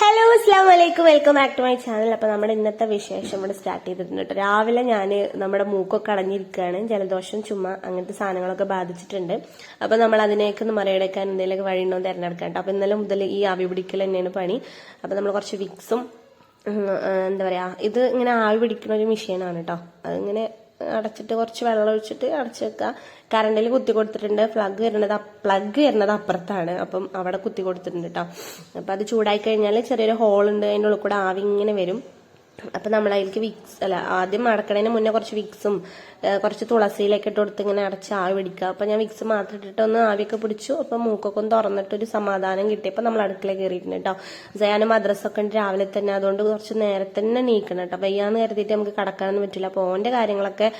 Hello അസ്ലാം വലൈക്കും welcome back to my channel അപ്പൊ നമ്മുടെ ഇന്നത്തെ വിശേഷം ഇവിടെ സ്റ്റാർട്ട് ചെയ്തിട്ടുണ്ട് കേട്ടോ രാവിലെ ഞാൻ നമ്മുടെ മൂക്കൊക്കെ അടഞ്ഞിരിക്കുകയാണ്. ജലദോഷം ചുമ അങ്ങനത്തെ സാധനങ്ങളൊക്കെ ബാധിച്ചിട്ടുണ്ട്. അപ്പൊ നമ്മൾ അതിനേക്ക് ഒന്ന് മറികടക്കാൻ എന്തെങ്കിലും വഴിയുണ്ടോ തിരഞ്ഞെടുക്കാം കേട്ടോ അപ്പൊ ഇന്നലെ മുതൽ ഈ ആവി പിടിക്കൽ തന്നെയാണ് പണി. അപ്പൊ നമ്മൾ കുറച്ച് വിക്സും എന്താ പറയാ ഇത് ഇങ്ങനെ ആവി പിടിക്കുന്ന ഒരു മെഷീനാണ് കേട്ടോ അതിങ്ങനെ അടച്ചിട്ട് കുറച്ച് വെള്ളം ഒഴിച്ചിട്ട് അടച്ചു വെക്കുക കറണ്ടിൽ കുത്തി കൊടുത്തിട്ടുണ്ട്. പ്ലഗ് വരുന്നത് പ്ലഗ് വരുന്നത് അപ്പുറത്താണ്. അപ്പം അവിടെ കുത്തി കൊടുത്തിട്ടുണ്ട് കേട്ടോ അപ്പം അത് ചൂടായി കഴിഞ്ഞാൽ ചെറിയൊരു ഹോൾ ഉണ്ട്. അതിന്റെ ഉള്ളിൽ കൂടെ ആവി ഇങ്ങനെ വരും. അപ്പം നമ്മൾ അതിലേക്ക് വിക്സ് അല്ല ആദ്യം അടക്കണതിന് മുന്നേ കുറച്ച് വിക്സും കുറച്ച് തുളസിയിലൊക്കെ ഇട്ട് കൊടുത്ത് ഇങ്ങനെ അടച്ച് ആവി പിടിക്കുക. അപ്പം ഞാൻ വിക്സ് മാത്രം ഇട്ടിട്ട് ഒന്ന് ആവിയൊക്കെ പിടിച്ചു. അപ്പം മൂക്കൊക്കെ ഒന്ന് തുറന്നിട്ട് ഒരു സമാധാനം കിട്ടിയപ്പോൾ നമ്മൾ അടുക്കള കയറിയിട്ടുണ്ട് കേട്ടോ. ഞാൻ മദ്രസൊക്കെ ഉണ്ട് രാവിലെ തന്നെ. അതുകൊണ്ട് കുറച്ച് നേരത്തെ തന്നെ നീക്കണം കേട്ടോ. വയ്യാന്ന് കരുതിയിട്ട് നമുക്ക് കടക്കാനൊന്നും പറ്റില്ല. അപ്പോൾ ഓന്റെ കാര്യങ്ങളൊക്കെ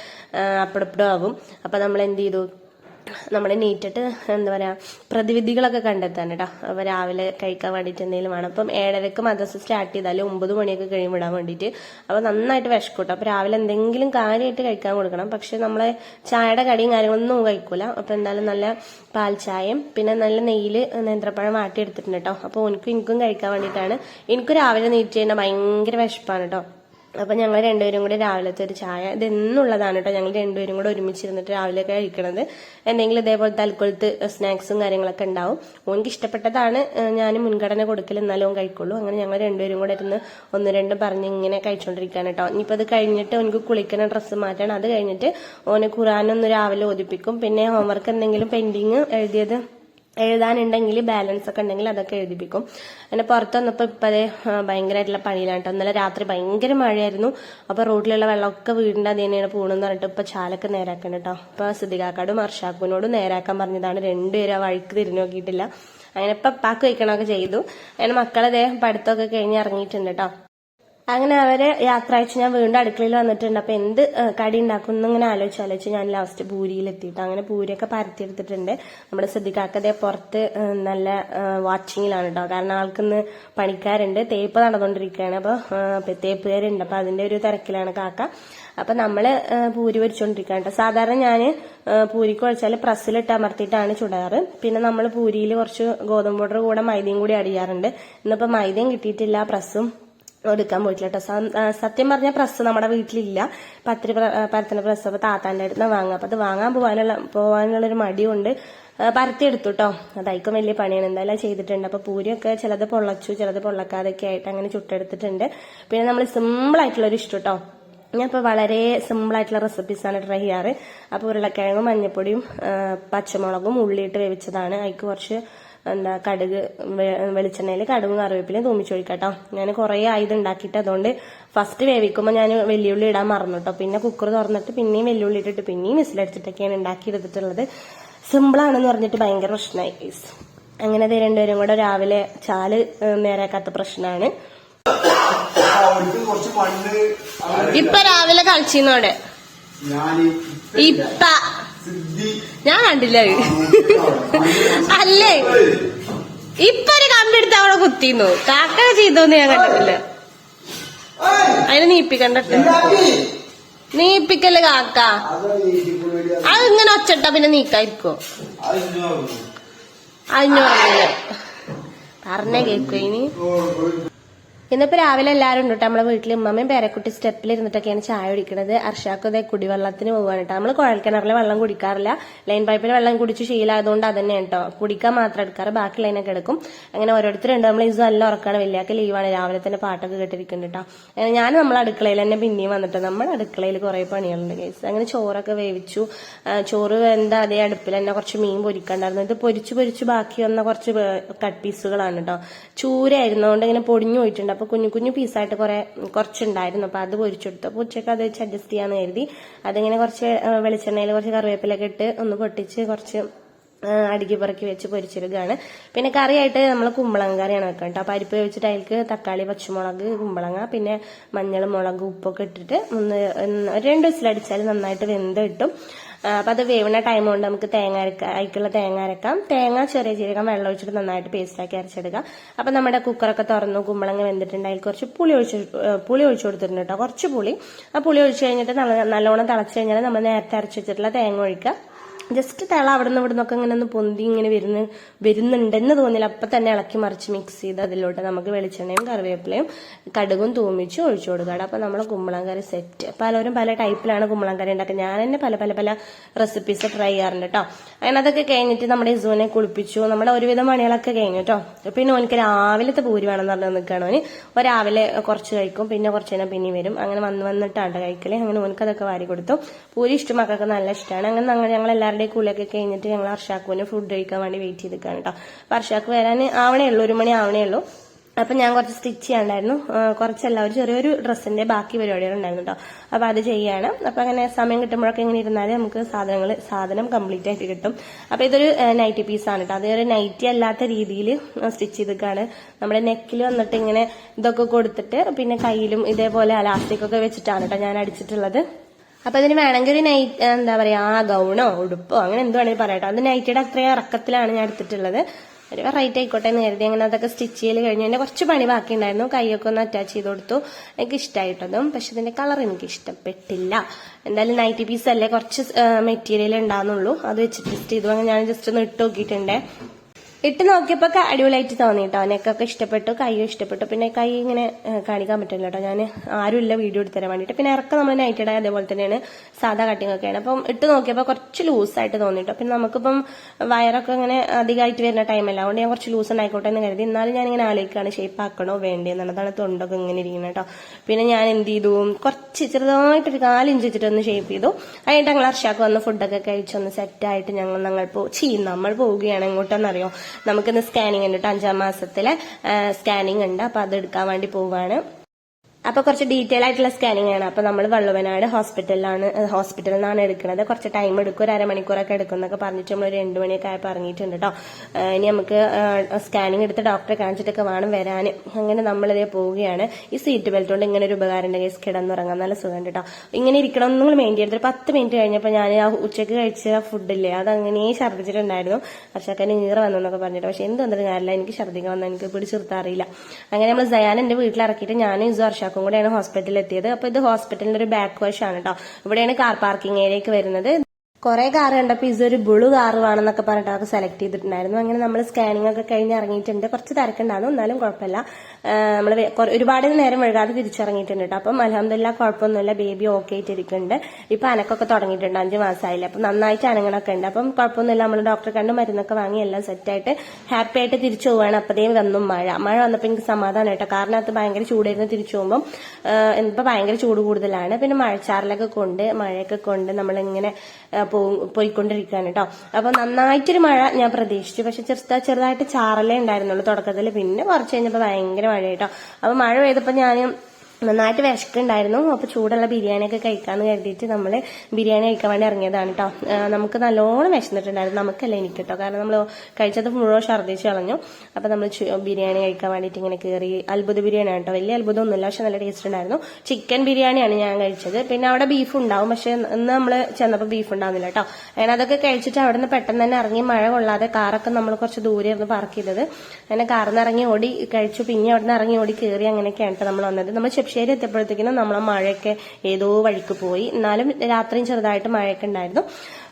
അപ്പടപ്പടും ആകും. അപ്പം നമ്മൾ എന്ത് ചെയ്തു? നമ്മൾ നീറ്റിട്ട് എന്താ പറയുക പ്രതിവിധികളൊക്കെ കണ്ടെത്താൻ കേട്ടോ അപ്പോൾ രാവിലെ കഴിക്കാൻ വേണ്ടിയിട്ട് എന്തെങ്കിലും വേണം. അപ്പം ഏഴരക്ക് മദ്രസ സ്റ്റാർട്ട് ചെയ്താൽ ഒമ്പത് മണിയൊക്കെ കഴിയും വിടാൻ വേണ്ടിയിട്ട്. അപ്പോൾ നന്നായിട്ട് വിശക്കൂട്ടോ. അപ്പോൾ രാവിലെ എന്തെങ്കിലും കാര്യമായിട്ട് കഴിക്കാൻ കൊടുക്കണം. പക്ഷെ നമ്മളെ ചായയുടെ കടിയും കാര്യങ്ങളൊന്നും കഴിക്കൂല. അപ്പോൾ എന്തായാലും നല്ല പാൽ ചായയും പിന്നെ നല്ല നെയ്യിൽ നേന്ത്രപ്പഴം വാട്ടിയെടുത്തിട്ടുണ്ട് കേട്ടോ. അപ്പോൾ എനിക്കും എനിക്കും കഴിക്കാൻ വേണ്ടിയിട്ടാണ്. എനിക്ക് രാവിലെ നീറ്റ് ചെയ്യേണ്ട ഭയങ്കര വിശപ്പാണ് കേട്ടോ. അപ്പൊ ഞങ്ങൾ രണ്ടുപേരും കൂടി രാവിലത്തെ ഒരു ചായ ഇതെന്നുള്ളതാണ് കേട്ടോ ഞങ്ങൾ രണ്ടുപേരും കൂടെ ഒരുമിച്ചിരുന്നിട്ട് രാവിലെ കഴിക്കണത്. എന്തെങ്കിലും ഇതേപോലെ തൽക്കൊലത്ത് സ്നാക്സും കാര്യങ്ങളൊക്കെ ഉണ്ടാവും. ഓനിക്ക് ഇഷ്ടപ്പെട്ടതാണ് ഞാൻ മുൻഗണന കൊടുക്കൽ എന്നാലും ഓൻ കഴിക്കുള്ളൂ. അങ്ങനെ ഞങ്ങൾ രണ്ടുപേരും കൂടെ ഇരുന്ന് ഒന്ന് രണ്ടും പറഞ്ഞ് ഇങ്ങനെ കഴിച്ചോണ്ടിരിക്കാൻ കേട്ടോ ഇനിയിപ്പോൾ അത് കഴിഞ്ഞിട്ട് ഓനിക്ക് കുളിക്കുന്ന ഡ്രസ്സ് മാറ്റണം. അത് കഴിഞ്ഞിട്ട് ഓന് ഖുറാനൊന്ന് രാവിലെ ഓതിപ്പിക്കും. പിന്നെ ഹോംവർക്ക് എന്തെങ്കിലും പെൻഡിങ് എഴുതിയത്? എഴുതാനുണ്ടെങ്കിൽ ബാലൻസ് ഒക്കെ ഉണ്ടെങ്കിൽ അതൊക്കെ എഴുതിപ്പിക്കും. അങ്ങനെ പുറത്ത് വന്നപ്പോൾ ഇപ്പം അതേ ഭയങ്കരമായിട്ടുള്ള പണിയിലാണ് കേട്ടോ ഇന്നലെ രാത്രി ഭയങ്കര മഴയായിരുന്നു. അപ്പോൾ റോഡിലുള്ള വെള്ളമൊക്കെ വീടിന്റെ അത് തന്നെയാണ് പോകണമെന്ന് പറഞ്ഞിട്ട് ഇപ്പോൾ ചാലൊക്കെ നേരാക്കണം കേട്ടോ ഇപ്പോൾ സിദ്ധികാക്കാടും അർഷാക്കുവിനോടും നേരാക്കാൻ പറഞ്ഞതാണ്. രണ്ടുപേരും ആ വഴിക്ക് തിരിഞ്ഞു നോക്കിയിട്ടില്ല. അങ്ങനെ ഇപ്പം പാക്ക് വയ്ക്കണമൊക്കെ ചെയ്തു. അങ്ങനെ മക്കളതേ പഠിത്തമൊക്കെ കഴിഞ്ഞ് ഇറങ്ങിയിട്ടുണ്ട് കേട്ടോ അങ്ങനെ അവരെ യാത്ര അയച്ച് ഞാൻ വീണ്ടും അടുക്കളയിൽ വന്നിട്ടുണ്ട്. അപ്പൊ എന്ത് കടി ഉണ്ടാക്കും എന്നിങ്ങനെ ആലോചിച്ച് ആലോചിച്ച് ഞാൻ ലാസ്റ്റ് പൂരിയിൽ എത്തിയിട്ട് അങ്ങനെ പൂരിയൊക്കെ പരത്തിയെടുത്തിട്ടുണ്ട്. നമ്മുടെ ശ്രദ്ധിക്കാക്കതെ പുറത്ത് നല്ല വാച്ചിങ്ങിലാണ് കേട്ടോ കാരണം ആൾക്കിന്ന് പണിക്കാരുണ്ട്. തേപ്പ് നടന്നുകൊണ്ടിരിക്കുകയാണ് അപ്പൊ ഏഹ്, തേപ്പുകാരുണ്ട്. അപ്പൊ അതിന്റെ ഒരു തിരക്കിലാണ് കാക്ക. അപ്പൊ നമ്മൾ പൂരി പൊരിച്ചോണ്ടിരിക്കുകയാണ് കേട്ടോ സാധാരണ ഞാൻ പൂരിക്ക് കുഴച്ചാൽ പ്രസ്സിലിട്ട് അമർത്തിയിട്ടാണ് ചുടാറ്. പിന്നെ നമ്മൾ പൂരിയിൽ കുറച്ച് ഗോതമ്പ് പൗഡർ കൂടെ മൈദയും കൂടി അടിയാറുണ്ട് ഇന്നിപ്പോ മൈദയും കിട്ടിയിട്ടില്ല പ്രസ്സും എടുക്കാൻ പോയിട്ടില്ല കേട്ടോ സത്യം പറഞ്ഞ പ്രസ് നമ്മുടെ വീട്ടിലില്ല. പത്തിരി പ്ര- ആ, പരത്തുന്ന പ്രസ് അപ്പൊ താത്താന്റെ അടുത്ത് വാങ്ങാം അപ്പൊ അത് വാങ്ങാൻ പോകാനുള്ള പോവാനുള്ള ഒരു മടിയുണ്ട്. പരത്തി എടുത്തു കേട്ടോ അതായിരിക്കും വലിയ പണിയാണ്. എന്തായാലും ചെയ്തിട്ടുണ്ട്. അപ്പൊ പൂരിയൊക്കെ ചിലത് പൊള്ളച്ചു ചിലത് പൊള്ളക്കാതൊക്കെ ആയിട്ട് അങ്ങനെ ചുട്ടെടുത്തിട്ടുണ്ട്. പിന്നെ നമ്മൾ സിമ്പിൾ ആയിട്ടുള്ള ഒരു ഇഷ്ടം കേട്ടോ ഞാൻ ഇപ്പോൾ വളരെ ആയിട്ടുള്ള റെസിപ്പീസാണ് ട്രൈ ചെയ്യാറ്. അപ്പോൾ ഉരുളക്കിഴങ്ങും മഞ്ഞപ്പൊടിയും പച്ചമുളകും ഉള്ളിയിട്ട് വേവിച്ചതാണ്. അതിക്ക് കുറച്ച് എന്താ കടുക് വെളിച്ചെണ്ണയിൽ കടുകും കറിവേപ്പിലയും തൂമിച്ചൊഴിക്കാം കേട്ടോ ഞാൻ കുറേ ആയത് ഉണ്ടാക്കിയിട്ട് അതുകൊണ്ട് ഫസ്റ്റ് വേവിക്കുമ്പോൾ ഞാൻ വെല്ലുള്ളി ഇടാൻ മറന്നു കേട്ടോ പിന്നെ കുക്കർ തുറന്നിട്ട് പിന്നെയും വെല്ലുള്ളി ഇട്ടിട്ട് പിന്നെയും വിസിലടിച്ചിട്ടൊക്കെയാണ് ഉണ്ടാക്കിയെടുത്തിട്ടുള്ളത് സിമ്പിളാണെന്ന് പറഞ്ഞിട്ട് ഭയങ്കര പ്രശ്നമായി. അങ്ങനെ ദേ രണ്ടുപേരും കൂടെ രാവിലെ ചാൽ നേരാക്കാത്ത പ്രശ്നമാണ്. ഇപ്പൊ രാവിലെ കളിച്ചിന്നോടെ? ഇപ്പ ഞാൻ കണ്ടില്ല. അല്ലേ? ഇപ്പൊ ഒരു കമ്പി എടുത്ത് അവിടെ കുത്തിന്നു. കാക്ക ചെയ്തോന്ന് ഞാൻ കണ്ടിട്ടില്ല. അതിന് നീപ്പിക്കണ്ടിട്ട്. നീപ്പിക്കല്ലേ കാക്ക? അത് ഇങ്ങനെ ഒച്ചട്ട പിന്നെ നീക്കായിരിക്കോ അതിഞ്ഞു പറഞ്ഞില്ല. പറഞ്ഞ കേക്കോ ഇനി. ഇന്നിപ്പോ രാവിലെ എല്ലാവരും ഉണ്ട് കേട്ടോ നമ്മളെ വീട്ടിൽ ഉമ്മമ്മയും പേരക്കുട്ടി സ്റ്റെപ്പിൽ ഇരുന്നിട്ടൊക്കെയാണ് ചായ കുടിക്കുന്നത് അർഷാക്കും ഇതേ കുടിവെള്ളത്തിന് പോകാൻ കേട്ടോ നമ്മൾ കുഴൽക്കിണറിലെ വെള്ളം കുടിക്കാറില്ല. ലൈൻ പൈപ്പിൽ വെള്ളം കുടിച്ച് ശീലമായതുകൊണ്ട് അത് തന്നെ കേട്ടോ കുടിക്കാൻ മാത്രം എടുക്കാറ്. ബാക്കി ലൈനൊക്കെ എടുക്കും. അങ്ങനെ ഓരോരുത്തരുണ്ട് നമ്മൾ ഇത് നല്ല ഉറക്കാണ്. വലിയാക്ക് ലീവാണ്. രാവിലെ തന്നെ പാട്ടൊക്കെ കേട്ടിരിക്കുന്നുണ്ട് കേട്ടോ ഞാൻ നമ്മളെ അടുക്കളയിൽ തന്നെ പിന്നെയും വന്നിട്ട് നമ്മുടെ അടുക്കളയിൽ കുറെ പണികളുണ്ട് കേസ് അങ്ങനെ ചോറൊക്കെ വേവിച്ചു. ചോറ് എന്താ അതേ അടുപ്പിൽ തന്നെ കുറച്ച് മീൻ പൊരിക്കണ്ടായിരുന്നു. ഇത് പൊരിച്ച് പൊരിച്ച് ബാക്കി വന്ന കുറച്ച് കട്ട് പീസുകളാണ് കേട്ടോ ചൂരായിരുന്നതുകൊണ്ട് ഇങ്ങനെ പൊടിഞ്ഞു പോയിട്ടുണ്ട്. അപ്പൊ കുഞ്ഞു കുഞ്ഞു പീസായിട്ട് കുറെ കുറച്ചുണ്ടായിരുന്നു. അപ്പോൾ അത് പൊരിച്ചെടുത്തു അപ്പൊ ഉച്ചയ്ക്ക് അത് വെച്ച് അഡ്ജസ്റ്റ് ചെയ്യാന്ന് കരുതി. അതിങ്ങനെ കുറച്ച് വെളിച്ചെണ്ണയിൽ കുറച്ച് കറിവേപ്പിലൊക്കെ ഇട്ട് ഒന്ന് പൊട്ടിച്ച് കുറച്ച് അടുക്കി പറക്കി വെച്ച് പൊരിച്ചെടുക്കുകയാണ്. പിന്നെ കറിയായിട്ട് നമ്മൾ കുമ്പളങ്ങ കറിയാണ് വെക്കുക കേട്ടോ പരിപ്പ് വെച്ചിട്ട് അതിലേക്ക് തക്കാളി പച്ചമുളക് കുമ്പളങ്ങ പിന്നെ മഞ്ഞൾ മുളക് ഉപ്പൊക്കെ ഇട്ടിട്ട് ഒന്ന് രണ്ട് വിസിലടിച്ചാൽ നന്നായിട്ട് വെന്ത് കിട്ടും. ആ, അപ്പൊ അത് വേവുന്ന ടൈം കൊണ്ട് നമുക്ക് തേങ്ങ അരക്കാം അതിക്കുള്ള തേങ്ങ അരക്കാം. തേങ്ങ ചെറിയ ജീരകം വെള്ളം ഒഴിച്ചിട്ട് നന്നായിട്ട് പേസ്റ്റാക്കി അരച്ചെടുക്കാം. അപ്പൊ നമ്മുടെ കുക്കറൊക്കെ തുറന്നു കുമ്പളങ്ങ വെന്തിട്ടുണ്ട് അതിൽ കുറച്ച് പുളി ഒഴിച്ച് പുളി ഒഴിച്ചു കൊടുത്തിട്ടുണ്ട് കേട്ടോ കുറച്ച് പുളി. ആ പുളി ഒഴിച്ച് കഴിഞ്ഞിട്ട് നല്ല- നല്ലോണം തിളച്ച് കഴിഞ്ഞാൽ നമ്മൾ നേരത്തെ അരച്ച് വെച്ചിട്ടുള്ള തേങ്ങ ഒഴിക്കുക. ജസ്റ്റ് തിള അവിടെ നിന്ന് ഇവിടെ നിന്നൊക്കെ ഇങ്ങനെ ഒന്ന് പൊന്തി ഇങ്ങനെ വരുന്ന വരുന്നുണ്ടെന്ന് തോന്നില്ല അപ്പൊ തന്നെ ഇളക്കി മറിച്ച് മിക്സ് ചെയ്ത് അതിലോട്ട് നമുക്ക് വെളിച്ചെണ്ണയും കറിവേപ്പിലയും കടുകും തൂമിച്ച് ഒഴിച്ചു കൊടുക്കുക. അപ്പം നമ്മൾ കുമ്പളം കറി സെറ്റ് പലരും പല ടൈപ്പിലാണ് കുമ്പളം കറി ഉണ്ടാക്കുക ഞാൻ തന്നെ പല പല പല റെസിപ്പീസ് ട്രൈ ചെയ്യാറുണ്ട് കേട്ടോ അങ്ങനെ അതൊക്കെ കഴിഞ്ഞിട്ട് നമ്മുടെ ഇസുവിനെ കുളിപ്പിച്ചു. നമ്മുടെ ഒരുവിധം പണികളൊക്കെ കഴിഞ്ഞു കേട്ടോ പിന്നെ ഓനിക്ക് രാവിലത്തെ പൂരി വേണമെന്ന് പറഞ്ഞ് നിൽക്കുകയാണ് ഓന്. രാവിലെ കുറച്ച് കഴിക്കും പിന്നെ കുറച്ച് കഴിഞ്ഞാൽ പിന്നെ വരും. അങ്ങനെ വന്ന് വന്നിട്ടാണ് കഴിക്കൽ. അങ്ങനെ ഓനക്ക് അതൊക്കെ വാരി കൊടുത്തു. പൂരി ഇഷ്ടം മക്കൾക്ക് നല്ല ഇഷ്ടമാണ് അങ്ങനെ ഞങ്ങൾ ഞങ്ങൾ എല്ലാവരുടെയും കൂലൊക്കെ കഴിഞ്ഞിട്ട് ഞങ്ങൾ അർഷാക്കുവിന് ഫുഡ് കഴിക്കാൻ വേണ്ടി വെയിറ്റ് ചെയ്ത് ചെയ്തിരിക്കുകയാണ് കേട്ടോ അപ്പൊ അർഷാക്ക് വരാൻ ആവണേ ഉള്ളൂ ഒരു മണി ആവണേ ഉള്ളൂ അപ്പൊ ഞാൻ കുറച്ച് സ്റ്റിച്ച് ചെയ്യാണ്ടായിരുന്നു കുറച്ചല്ല ഒരു ചെറിയൊരു ഡ്രസ്സിന്റെ ബാക്കി പരിപാടികൾ ഉണ്ടായിരുന്നു കേട്ടോ അപ്പൊ അത് ചെയ്യാണ്. അപ്പൊ അങ്ങനെ സമയം കിട്ടുമ്പോഴൊക്കെ ഇങ്ങനെ ഇരുന്നാലേ നമുക്ക് സാധനങ്ങൾ സാധനം കംപ്ലീറ്റ് ആയിട്ട് കിട്ടും. അപ്പൊ ഇതൊരു നൈറ്റി പീസാണ് കേട്ടോ അതൊരു നൈറ്റി അല്ലാത്ത രീതിയിൽ സ്റ്റിച്ച് ചെയ്തിട്ടാണ് നമ്മുടെ നെക്കിൽ വന്നിട്ട് ഇങ്ങനെ ഇതൊക്കെ കൊടുത്തിട്ട് പിന്നെ കയ്യിലും ഇതേപോലെ അലാസ്റ്റിക് ഒക്കെ വെച്ചിട്ടാണ് കേട്ടോ ഞാൻ അടിച്ചിട്ടുള്ളത്. അപ്പൊ അതിന് വേണമെങ്കിൽ ഒരു നൈറ്റ് എന്താ പറയാ ആ ഗൗണോ ഉടുപ്പോ അങ്ങനെ എന്തു വേണമെങ്കിൽ പറയട്ടോ. അത് നൈറ്റിയുടെ അത്രയും ഇറക്കത്തിലാണ് ഞാൻ എടുത്തിട്ടുള്ളത്. ഒരു വെറൈറ്റി ആയിക്കോട്ടെ എന്ന് കരുതി അങ്ങനെ അതൊക്കെ സ്റ്റിച്ച് ചെയ്ത് കഴിഞ്ഞു എന്റെ കുറച്ച് പണി ബാക്കി ഉണ്ടായിരുന്നു കൈയൊക്കെ ഒന്ന് അറ്റാച്ച് ചെയ്ത് കൊടുത്തു. എനിക്ക് ഇഷ്ടമായിട്ടതും പക്ഷെ ഇതിന്റെ കളർ എനിക്ക് ഇഷ്ടപ്പെട്ടില്ല. എന്തായാലും നൈറ്റി പീസ് അല്ലേ കുറച്ച് മെറ്റീരിയൽ ഉണ്ടാകുന്നുള്ളൂ അത് വെച്ചിട്ട് ടെസ്റ്റ് ചെയ്തു. അങ്ങനെ ഞാൻ ജസ്റ്റ് ഒന്ന് ഇട്ട് നോക്കിയിട്ടുണ്ടേ. ഇട്ട് നോക്കിയപ്പോ ഒക്കെ അടിപൊളിയായിട്ട് തോന്നി കേട്ടോ നെക്കൊക്കെ ഇഷ്ടപ്പെട്ടു കൈയും ഇഷ്ടപ്പെട്ടു. പിന്നെ കൈ ഇങ്ങനെ കാണിക്കാൻ പറ്റില്ല കേട്ടോ ഞാൻ ആരുമില്ല വീഡിയോ എടുത്തു തരാൻ പിന്നെ ഇറക്കം നമ്മൾ നൈറ്റഡ് അതേപോലെ തന്നെയാണ് സാധാ കട്ടിങ് ഒക്കെയാണ് അപ്പം ഇട്ട് നോക്കിയപ്പോൾ കുറച്ച് ലൂസായിട്ട് തോന്നി കേട്ടോ പിന്നെ നമുക്കിപ്പം വയറൊക്കെ ഇങ്ങനെ അധികമായിട്ട് വരുന്ന ടൈമല്ല അതുകൊണ്ട് ഞാൻ കുറച്ച് ലൂസ് ഉണ്ടായിക്കോട്ടെ എന്ന് കരുതി. എന്നാലും ഞാൻ ഇങ്ങനെ ആലോചിക്കുകയാണ് ഷേപ്പ് ആക്കണോ വേണ്ടേ എന്നുള്ളതാണ്. തൊണ്ടൊക്കെ ഇങ്ങനെ ഇരിക്കുന്നത് കേട്ടോ പിന്നെ ഞാൻ എന്ത് ചെയ്തു? കുറച്ച് ചെറുതായിട്ടൊരു കാലിഞ്ച് വെച്ചിട്ട് ഒന്ന് ഷേപ്പ് ചെയ്തു. അതിനായിട്ട് ഞങ്ങൾ അർഷാക്ക് വന്ന് ഫുഡൊക്കെ കഴിച്ചൊന്ന് സെറ്റായിട്ട് ഞങ്ങൾ ഞങ്ങൾ പോ ചെയ്യും നമ്മൾ പോവുകയാണ് എങ്ങോട്ടെന്നറിയോ? നമുക്കിന്ന് സ്കാനിങ് ഉണ്ട്. കേട്ടോ അഞ്ചാം മാസത്തിലെ സ്കാനിങ് ഉണ്ട്. അപ്പൊ അത് എടുക്കാൻ വേണ്ടി പോവാണ്. അപ്പൊ കുറച്ച് ഡീറ്റെയിൽ ആയിട്ടുള്ള സ്കാനിങ് ആണ്. അപ്പൊ നമ്മൾ വള്ളുവനാട് ഹോസ്പിറ്റലിലാണ് ഹോസ്പിറ്റലിൽ നിന്നാണ് എടുക്കുന്നത് കുറച്ച് ടൈം എടുക്കും. ഒരു അരമണിക്കൂറൊക്കെ എടുക്കും എന്നൊക്കെ പറഞ്ഞിട്ട് നമ്മൾ രണ്ടു മണിയൊക്കെ ആയപ്പോൾ ഇറങ്ങിയിട്ടുണ്ട് കേട്ടോ ഇനി നമുക്ക് സ്കാനിങ് എടുത്ത് ഡോക്ടറെ കാണിച്ചിട്ടൊക്കെ വേണം വരാൻ അങ്ങനെ നമ്മളിതേ പോവുകയാണ്. ഈ സീറ്റ് ബെൽറ്റ് കൊണ്ട് ഇങ്ങനെ ഒരു ഉപകാരം ഉണ്ട് കേസ് കിടന്നുറങ്ങാൻ നല്ല സുഖം കേട്ടോ ഇങ്ങനെ ഇരിക്കണം നിങ്ങൾ മെയിന്റ് ചെയ്തിട്ട് പത്ത് മിനിറ്റ് കഴിഞ്ഞപ്പോൾ ഞാൻ ആ ഉച്ചയ്ക്ക് കഴിച്ച ഫുഡില്ലേ അത് അങ്ങനെ ഛർദ്ദിച്ചിട്ടുണ്ടായിരുന്നു. പക്ഷേ നീറ് വന്നെന്നൊക്കെ പറഞ്ഞിട്ട്. പക്ഷെ എന്ത് വന്നിട്ട് കാര്യമില്ല. എനിക്ക് ഛർദ്ദിക്കാൻ വന്നാൽ എനിക്ക് പിടിച്ചിർത്താറിയില്ല അങ്ങനെ നമ്മൾ സയാൻ എന്റെ വീട്ടിലിറക്കിയിട്ട് ഞാനും ഇസ് ഇസു വർഷാക്കും കൂടെയാണ് ഹോസ്പിറ്റലിൽ എത്തിയത് അപ്പൊ ഇത് ഹോസ്പിറ്റലിന്റെ ഒരു ബാക്ക് വാഷ് ആണ് കേട്ടോ ഇവിടെയാണ് കാർ പാർക്കിംഗ് ഏരിയക്ക് വരുന്നത്. കുറെ കാർ കണ്ടപ്പോൾ ഇതൊരു കാർ വേണമെന്നൊക്കെ പറഞ്ഞിട്ട് അവർക്ക് സെലക്ട് ചെയ്തിട്ടുണ്ടായിരുന്നു. അങ്ങനെ നമ്മൾ സ്കാനിങ് ഒക്കെ കഴിഞ്ഞ് ഇറങ്ങിയിട്ടുണ്ട്. കുറച്ച് തിരക്കുണ്ടായിരുന്നു. എന്നാലും കുഴപ്പമില്ല. നമ്മൾ ഒരുപാട് നേരം വൈകാതെ തിരിച്ചിറങ്ങിയിട്ടുണ്ട് അപ്പം അലഹമില്ല കുഴപ്പമൊന്നുമില്ല. ബേബി ഓക്കെ ആയിട്ടിരിക്കുന്നുണ്ട് ഇപ്പൊ അനക്കൊക്കെ തുടങ്ങിയിട്ടുണ്ട്. അഞ്ച് മാസമായില്ല അപ്പം നന്നായിട്ട് അനങ്ങണൊക്കെ ഉണ്ട്. അപ്പം കുഴപ്പമൊന്നുമില്ല. നമ്മൾ ഡോക്ടറെ കണ്ട് മരുന്നൊക്കെ വാങ്ങി എല്ലാം സെറ്റായിട്ട് ഹാപ്പി ആയിട്ട് തിരിച്ചു പോവാണ്. അപ്പതേം വന്നു മഴ. മഴ വന്നപ്പോൾ എനിക്ക് സമാധാനം കേട്ടോ. കാരണം അത് ഭയങ്കര ചൂടായിരുന്നു. തിരിച്ചു പോകുമ്പോൾ ഇപ്പൊ ഭയങ്കര ചൂട് കൂടുതലാണ്. പിന്നെ മഴച്ചാറിലൊക്കെ കൊണ്ട് മഴയൊക്കെ കൊണ്ട് നമ്മളിങ്ങനെ പോയിക്കൊണ്ടിരിക്കുകയാണ് കേട്ടോ അപ്പൊ നന്നായിട്ടൊരു മഴ ഞാൻ പ്രതീക്ഷിച്ചു. പക്ഷെ ചെറുതാ ചെറുതായിട്ട് ചാറലേ ഉണ്ടായിരുന്നുള്ളൂ തുടക്കത്തിൽ പിന്നെ കുറച്ച് കഴിഞ്ഞപ്പോൾ ഭയങ്കര മഴ കേട്ടോ അപ്പൊ മഴ പെയ്തപ്പോൾ ഞാൻ നന്നായിട്ട് വിശക്കുണ്ടായിരുന്നു അപ്പൊ ചൂടുള്ള ബിരിയാണിയൊക്കെ കഴിക്കാന്ന് കരുതിയിട്ട് നമ്മൾ ബിരിയാണി കഴിക്കാൻ വേണ്ടി ഇറങ്ങിയതാണ് കേട്ടോ നമുക്ക് നല്ലോണം വിശന്നിട്ടുണ്ടായിരുന്നു. നമുക്കല്ല എനിക്ക് കേട്ടോ കാരണം നമ്മൾ കഴിച്ചത് മുഴുവൻ ഛർദ്ദിച്ച് കളഞ്ഞു. അപ്പൊ നമ്മൾ ബിരിയാണി കഴിക്കാൻ വേണ്ടിയിട്ട് ഇങ്ങനെ കയറി അത്ഭുത ബിരിയാണി കേട്ടോ വലിയ അത്ഭുതം ഒന്നുമില്ല പക്ഷെ നല്ല ടേസ്റ്റ് ഉണ്ടായിരുന്നു. ചിക്കൻ ബിരിയാണിയാണ് ഞാൻ കഴിച്ചത്. പിന്നെ അവിടെ ബീഫ് ഉണ്ടാവും. പക്ഷെ ഇന്ന് നമ്മൾ ചെന്നപ്പോൾ ബീഫ് ഉണ്ടാവുന്നില്ല കേട്ടോ അങ്ങനെ അതൊക്കെ കഴിച്ചിട്ട് അവിടെ നിന്ന് പെട്ടെന്ന് തന്നെ ഇറങ്ങി മഴ കൊള്ളാതെ കാറൊക്കെ നമ്മൾ കുറച്ച് ദൂരെ ഇരുന്ന് പാർക്ക് ചെയ്തത്. അങ്ങനെ കാറിൽ ഇറങ്ങി ഓടി കഴിച്ചു. പിന്നെ അവിടെ നിന്ന് ഇറങ്ങി ഓടി കയറി അങ്ങനെയൊക്കെയാണ് കേട്ടോ നമ്മൾ വന്നത്. നമ്മൾ ചെപ്പശ്ശേരി എത്തിയപ്പോഴത്തേക്കിനും നമ്മളെ മഴയൊക്കെ ഏതോ വഴിക്ക് പോയി. എന്നാലും രാത്രിയും ചെറുതായിട്ട് മഴയൊക്കെ ഉണ്ടായിരുന്നു.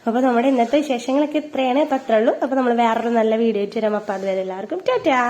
അപ്പൊ നമ്മുടെ ഇന്നത്തെ വിശേഷങ്ങളൊക്കെ ഇത്രയാണ്. അപ്പൊ അത്രേ ഉള്ളൂ. അപ്പൊ നമ്മൾ വേറൊരു നല്ല വീഡിയോ ഇട്ട് അപ്പൊ അതുവരെ എല്ലാവർക്കും ടാറ്റാ.